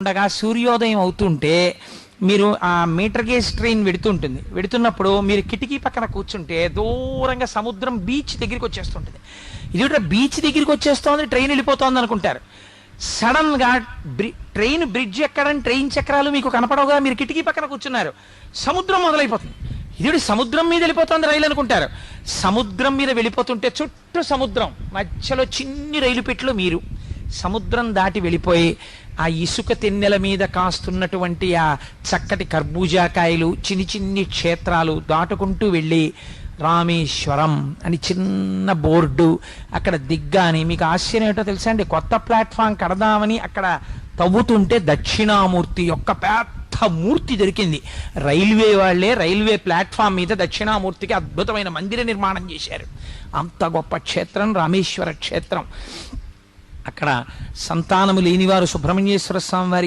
ఉండగా సూర్యోదయం అవుతుంటే మీరు ఆ మీటర్ గేజ్ ట్రైన్ వెడుతుంటుంది. వెడుతున్నప్పుడు మీరు కిటికీ పక్కన కూర్చుంటే దూరంగా సముద్రం బీచ్ దగ్గరికి వచ్చేస్తుంటుంది. ఇది బీచ్ దగ్గరికి వచ్చేస్తోంది ట్రైన్ వెళ్ళిపోతోంది అనుకుంటారు. సడన్గా బ్రి ట్రైన్ బ్రిడ్జ్ ఎక్కడని ట్రైన్ చక్రాలు మీకు కనపడవుగా మీరు కిటికీ పక్కన కూర్చున్నారు. సముద్రం మొదలైపోతుంది. ఇది సముద్రం మీద వెళ్ళిపోతుంది రైలు అనుకుంటారు. సముద్రం మీద వెళ్ళిపోతుంటే చుట్టూ సముద్రం మధ్యలో చిన్ని రైలు పెట్లు మీరు. సముద్రం దాటి వెళ్ళిపోయి ఆ ఇసుక తెన్నెల మీద కాస్తున్నటువంటి ఆ చక్కటి కర్బూజాకాయలు చిన్ని చిన్ని క్షేత్రాలు దాటుకుంటూ వెళ్ళి రామేశ్వరం అని చిన్న బోర్డు అక్కడ దిగ్గాని. మీకు ఆశ్చర్యం ఏంటో తెలుసా అండి? కొత్త ప్లాట్ఫామ్ కడదామని అక్కడ తవ్వుతుంటే దక్షిణామూర్తి యొక్క పెద్ద మూర్తి దొరికింది. రైల్వే వాళ్ళే రైల్వే ప్లాట్ఫామ్ మీద దక్షిణామూర్తికి అద్భుతమైన మందిర నిర్మాణం చేశారు. అంత గొప్ప క్షేత్రం రామేశ్వర క్షేత్రం. అక్కడ సంతానము లేనివారు సుబ్రహ్మణ్యేశ్వర స్వామి వారికి